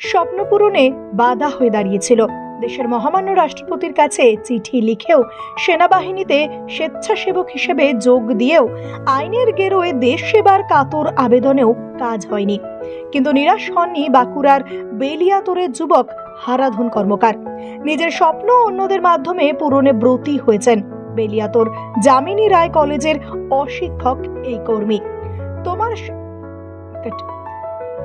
স্বপ্ন পূরণে বাধা হয়ে দাঁড়িয়েছিল। দেশের মহামান্য রাষ্ট্রপতির কাছে চিঠি লিখেও সেনাবাহিনীতে স্বেচ্ছাসেবক হিসেবে যোগ দিয়েও আইনের গেরোয় দেশ সেবার কাতর আবেদনেও কাজ হয়নি। কিন্তু নিরাশ হননি বাঁকুড়ার বেলিয়াতরের যুবক হারাধন কর্মকার। নিজের স্বপ্ন অন্যদের মাধ্যমে পূরণে ব্রতী হয়েছেন বেলিয়াতর যামিনী রায় কলেজের অশিক্ষক এই কর্মী। তোমার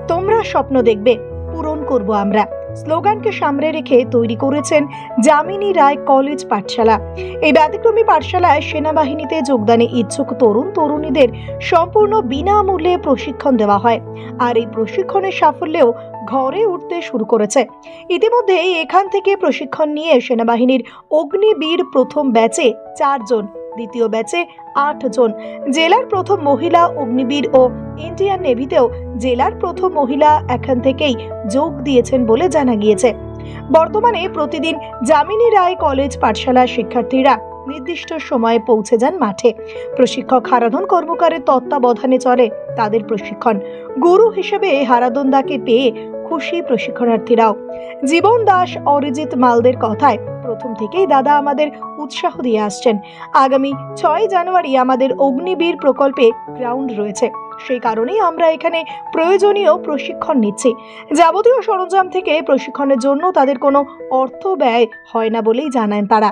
তোমরা স্বপ্ন দেখবে। পূরণ করব আমরা। স্লোগানকে সামনে রেখে তৈরি করেছেন যামিনী রায় কলেজ পাঠশালা। এই ব্যতিক্রমী পাঠশালায় সেনাবাহিনীতে যোগদানে ইচ্ছুক তরুণ তরুণীদের সম্পূর্ণ বিনামূল্যে প্রশিক্ষণ দেওয়া হয়। আর এই প্রশিক্ষণের সাফল্যেও ঘরে উঠতে শুরু করেছে। ইতিমধ্যে এখান থেকে প্রশিক্ষণ নিয়ে সেনাবাহিনীর অগ্নিবীর প্রথম ব্যাচে চারজন দ্বিতীয় ব্যাচে আট জন। জেলার প্রথম মহিলা অগ্নিবীর ও ইন্ডিয়ান নেভিতেও জেলার প্রথম মহিলা এখান থেকেই যোগ দিয়েছেন বলে জানা গিয়েছে। বর্তমানে প্রতিদিন যামিনী রায় কলেজ পাঠশালার শিক্ষার্থীরা নির্দিষ্ট সময়ে পৌঁছে যান মাঠে। প্রশিক্ষক হারাধন কর্মকারের তত্ত্বাবধানে চলে তাদের প্রশিক্ষণ। গুরু হিসেবে হারাধন দাকে পেয়ে খুশি প্রশিক্ষণার্থীরাও। জীবন দাস অরিজিৎ মালদের কথায়, প্রথম থেকেই দাদা আমাদের উৎসাহ দিয়ে আসছেন। আগামী ছয় জানুয়ারি আমাদের অগ্নিবীর প্রকল্পে গ্রাউন্ড রয়েছে। সেই কারণেই আমরা এখানে প্রয়োজনীয় প্রশিক্ষণ নিচ্ছি। যাবতীয় সরঞ্জাম থেকে প্রশিক্ষণের জন্য তাদের কোনো অর্থ ব্যয় হয় না বলেই জানান তারা।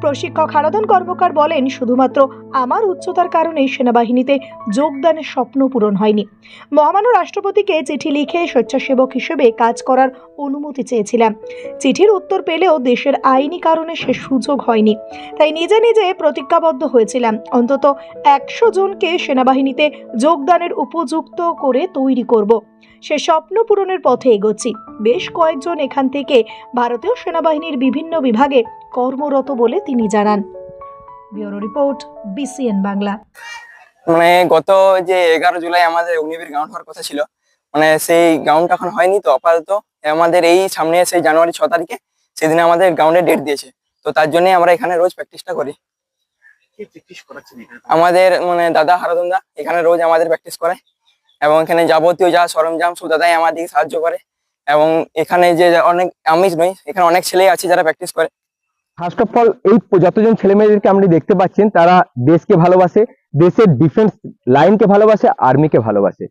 প্রশিক্ষক হারাধন কর্মকার বলেন, শুধুমাত্র আমার উচ্চতার কারণে সেনাবাহিনীতে যোগদানের স্বপ্ন পূরণ হয়নি। মহামান্য রাষ্ট্রপতিকে চিঠি লিখে স্বেচ্ছাসেবক হিসেবে কাজ করার অনুমতি চেয়েছিলাম। চিঠির উত্তর পেলেও দেশের আইনি কারণে সে সুযোগ হয়নি। তাই নিজে নিজে প্রতিজ্ঞাবদ্ধ হয়েছিলাম। অন্তত একশো জনকে সেনাবাহিনীতে যোগদানের উপযুক্ত করে তৈরি করব। সে স্বপ্ন পূরণের পথে এগোচ্ছি। বেশ কয়েকজন এখান থেকে ভারতীয় সেনাবাহিনীর বিভিন্ন বিভাগে কর্মরত বলে তিনি জানান। Bureau report BCN Bangla. মানে গত যে এগারো জুলাই আমাদের অগ্নিবীর গ্রাউন্ড হওয়ার কথা ছিল মানে সেই গ্রাউন্ড এখন হয়নি তো আপাতত। আমাদের এই সামনে সেই জানুয়ারি ছ তারিখে সেদিন আমাদের গ্রাউন্ডে ডেট দিয়েছে তো তার জন্যই আমরা এখানে রোজ প্র্যাকটিসটা করি। আমাদের মানে দাদা হারাদন্দা এখানে রোজ আমাদের প্র্যাকটিস করে এবং এখানে যাবতীয় যা সরঞ্জাম সব দাদাই আমাদেরকে সাহায্য করে এবং এখানে যে অনেক আমি নই এখানে অনেক ছেলে আছে যারা প্র্যাকটিস করে। ফার্স্ট অফ অল এই যতজন ছেলে মেয়েদেরকে আপনি দেখতে পাচ্ছেন, তারা দেশকে ভালোবাসে, দেশের ডিফেন্স লাইনকে ভালোবাসে আর্মিকে ভালোবাসে।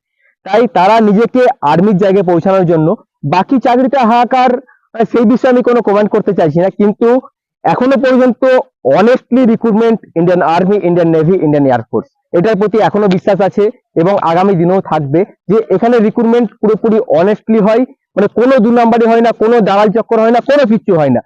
তাই তারা নিজেকে আর্মির জায়গায় পৌঁছানোর জন্য, বাকি চাকরিতে হাহাকার সেই বিষয়ে আমি কোনো কমেন্ট করতে চাইছি না। কিন্তু এখনও পর্যন্ত honestly recruitment Indian army Indian navy Indian air force এটার প্রতি এখনও বিশ্বাস আছে এবং আগামী দিনেও থাকবে যে এখানে রিক্রুটমেন্ট পুরোপুরি অনেস্টলি হয় মানে কোনো দু নাম্বারই হয় না, কোনো দালাল চক্কর হয় না, কোনো কিচ্ছু হয় না।